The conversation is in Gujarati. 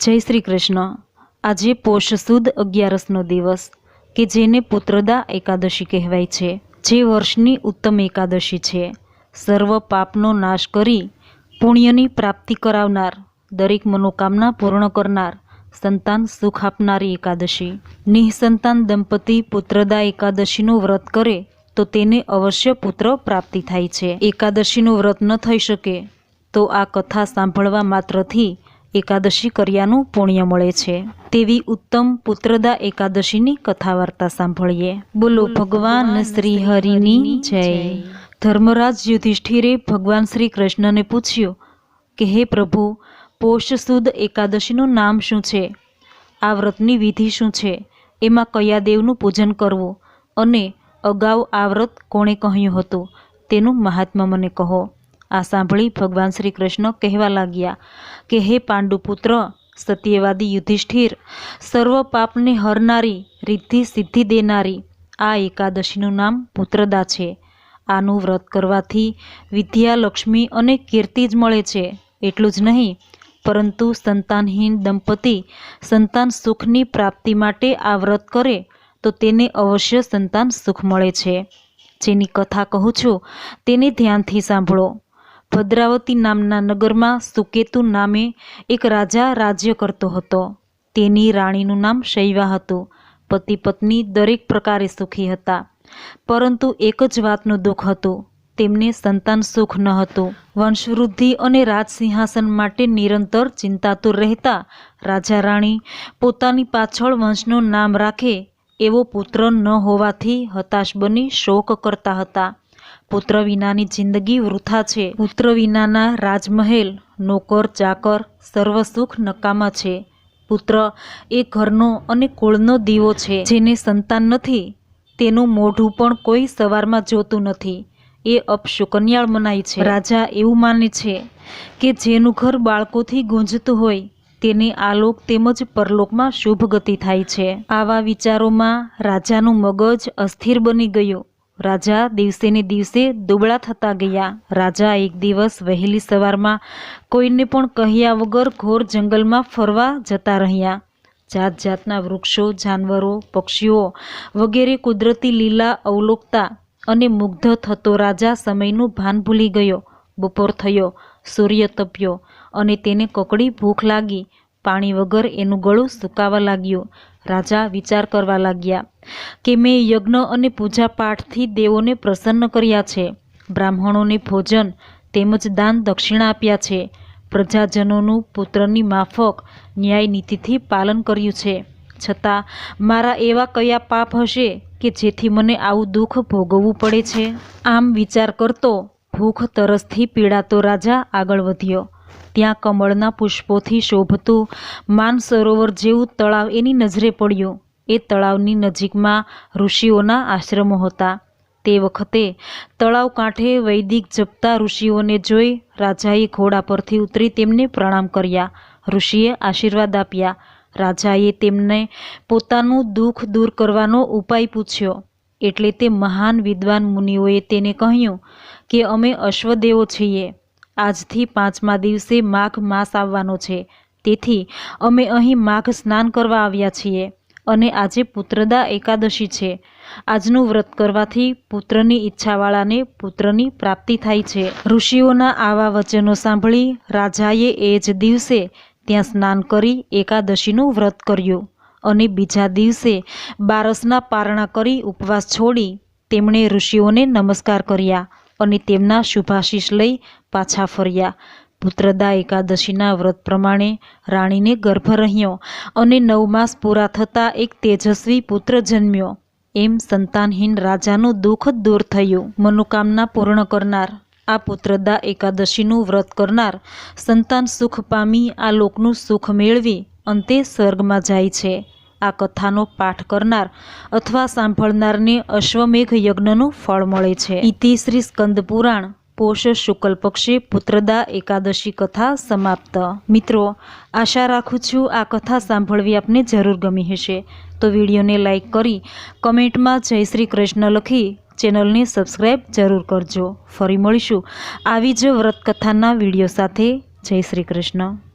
જય શ્રી કૃષ્ણ. આજે પોષ સુદ અગિયારસનો દિવસ, કે જેને પુત્રદા એકાદશી કહેવાય છે, જે વર્ષની ઉત્તમ એકાદશી છે. સર્વ પાપનો નાશ કરી પુણ્યની પ્રાપ્તિ કરાવનાર, દરેક મનોકામના પૂર્ણ કરનાર, સંતાન સુખ આપનારી એકાદશી. નિઃસંતાન દંપતી પુત્રદા એકાદશીનું વ્રત કરે, તો તેને અવશ્ય પુત્ર પ્રાપ્તિ થાય છે. એકાદશીનું વ્રત ન થઈ શકે, તો આ કથા સાંભળવા માત્રથી એકાદશી કર્યાનું પુણ્ય મળે છે. તેવી ઉત્તમ પુત્રદા એકાદશીની કથા વાર્તા સાંભળીએ. બોલો ભગવાન શ્રી હરિની જય. ધર્મરાજ યુધિષ્ઠિરે ભગવાન શ્રી કૃષ્ણને પૂછ્યું કે હે પ્રભુ પોષ સુદ એકાદશીનું નામ શું છે? આ વ્રતની વિધિ શું છે? એમાં કયા દેવનું પૂજન કરવું? અને અગાઉ આ વ્રત કોણે કહ્યું હતું? તેનું મહાત્મા મને કહો. આ સાંભળી ભગવાન શ્રી કૃષ્ણ કહેવા લાગ્યા કે, હે પાંડુપુત્ર, સત્યવાદી યુધિષ્ઠિર, સર્વ પાપને હરનારી, રિદ્ધિ સિદ્ધિ દેનારી, આ એકાદશીનું નામ પુત્રદા છે. આનું વ્રત કરવાથી વિદ્યા, લક્ષ્મી અને કીર્તિ જ મળે છે. એટલું જ નહીં, પરંતુ સંતાનહીન દંપતી સંતાન સુખની પ્રાપ્તિ માટે આ વ્રત કરે તો તેને અવશ્ય સંતાન સુખ મળે છે. જેની કથા કહું છું, તેને ધ્યાનથી સાંભળો. ભદ્રાવતી નામના નગરમાં સુકેતુ નામે એક રાજા રાજ્ય કરતો હતો. તેની રાણીનું નામ શૈવા હતું. પતિ પત્ની દરેક પ્રકારે સુખી હતા. પરંતુ એક જ વાતનું દુઃખ હતું. તેમને સંતાન સુખ ન હતું. વંશવૃદ્ધિ અને રાજસિંહાસન માટે નિરંતર ચિંતાતુર રહેતા રાજા રાણી પોતાની પાછળ વંશનું નામ રાખે એવો પુત્ર ન હોવાથી હતાશ બની શોક કરતા હતા. પુત્ર વિનાની જિંદગી વૃથા છે. પુત્ર વિનાના રાજમહેલ, નોકર, ચાકર, સર્વ સુખ નકામા છે. પુત્ર એ ઘરનો અને કુળનો દીવો છે. જેને સંતાન નથી, તેનું મોઢું પણ કોઈ સવારમાં જોતું નથી. એ અપશુકન્યાળ મનાય છે. રાજા એવું માને છે કે જેનું ઘર બાળકોથી ગુંજતું હોય, તેને આલોક તેમજ પરલોકમાં શુભ ગતિ થાય છે. આવા વિચારોમાં રાજાનું મગજ અસ્થિર બની ગયું. રાજા દિવસે ને દિવસે દુબળા થતા ગયા. રાજા એક દિવસ વહેલી સવારમાં કોઈને પણ કહ્યા વગર ઘોર જંગલમાં ફરવા જતા રહ્યા. જાત જાતના વૃક્ષો, જાનવરો, પક્ષીઓ વગેરે કુદરતી લીલા અવલોકતા અને મુગ્ધ થતો રાજા સમયનું ભાન ભૂલી ગયો. બપોર થયો, સૂર્ય તપ્યો અને તેને કકડી ભૂખ લાગી. પાણી વગર એનું ગળું સુકાવા લાગ્યું. રાજા વિચાર કરવા લાગ્યા કે મેં યજ્ઞ અને પૂજાપાઠથી દેવોને પ્રસન્ન કર્યા છે. બ્રાહ્મણોને ભોજન તેમજ દાન દક્ષિણા આપ્યા છે. પ્રજાજનોનું પુત્રની માફક ન્યાય નીતિથી પાલન કર્યું છે. છતાં મારા એવા કયા પાપ હશે કે જેથી મને આવું દુઃખ ભોગવવું પડે છે? આમ વિચાર કરતો ભૂખ તરસથી પીડાતો રાજા આગળ વધ્યો. ત્યાં કમળના પુષ્પોથી શોભતું માનસરોવર જેવું તળાવ એની નજરે પડ્યું. એ તળાવની નજીકમાં ઋષિઓના આશ્રમો હતા. તે વખતે તળાવ કાંઠે વૈદિક જપતા ઋષિઓને જોઈ રાજાએ ઘોડા પરથી ઉતરી તેમને પ્રણામ કર્યા. ઋષિએ આશીર્વાદ આપ્યા. રાજાએ તેમને પોતાનું દુઃખ દૂર કરવાનો ઉપાય પૂછ્યો. એટલે તે મહાન વિદ્વાન મુનિઓએ તેને કહ્યું કે અમે અશ્વદેવો છીએ. આજથી પાંચમા દિવસે માઘ માસ આવવાનો છે. તેથી અમે અહીં માઘ સ્નાન કરવા આવ્યા છીએ અને આજે પુત્રદા એકાદશી છે. આજનું વ્રત કરવાથી પુત્રની ઈચ્છાવાળાને પુત્રની પ્રાપ્તિ થાય છે. ઋષિઓના આવા વચનો સાંભળી રાજાએ એ જ દિવસે ત્યાં સ્નાન કરી એકાદશીનું વ્રત કર્યું અને બીજા દિવસે બારસના પારણા કરી ઉપવાસ છોડી તેમણે ઋષિઓને નમસ્કાર કર્યા. અને તેમના શુભાશીષ લઈ પાછા ફર્યા. પુત્રદા એકાદશીના વ્રત પ્રમાણે રાણીને ગર્ભ રહ્યો અને નવ માસ પૂરા થતાં એક તેજસ્વી પુત્ર જન્મ્યો. એમ સંતાનહીન રાજાનું દુઃખ દૂર થયું. મનોકામના પૂર્ણ કરનાર, આ પુત્રદા એકાદશીનું વ્રત કરનાર સંતાન સુખ પામી આ લોકનું સુખ મેળવી અંતે સ્વર્ગમાં જાય છે. આ કથાનો પાઠ કરનાર અથવા સાંભળનારને અશ્વમેઘ યજ્ઞનું ફળ મળે છે. ઇતિ શ્રી સ્કંદ પુરાણ પોષ શુક્લ પક્ષે, પુત્રદા એકાદશી કથા સમાપ્ત. મિત્રો, આશા રાખું છું આ કથા સાંભળવી આપને જરૂર ગમી હશે. તો વિડીયોને લાઈક કરી કમેન્ટમાં જય શ્રી કૃષ્ણ લખી ચેનલને સબસ્ક્રાઈબ જરૂર કરજો. ફરી મળીશું આવી જ વ્રત કથાના વીડિયો સાથે. જય શ્રી કૃષ્ણ.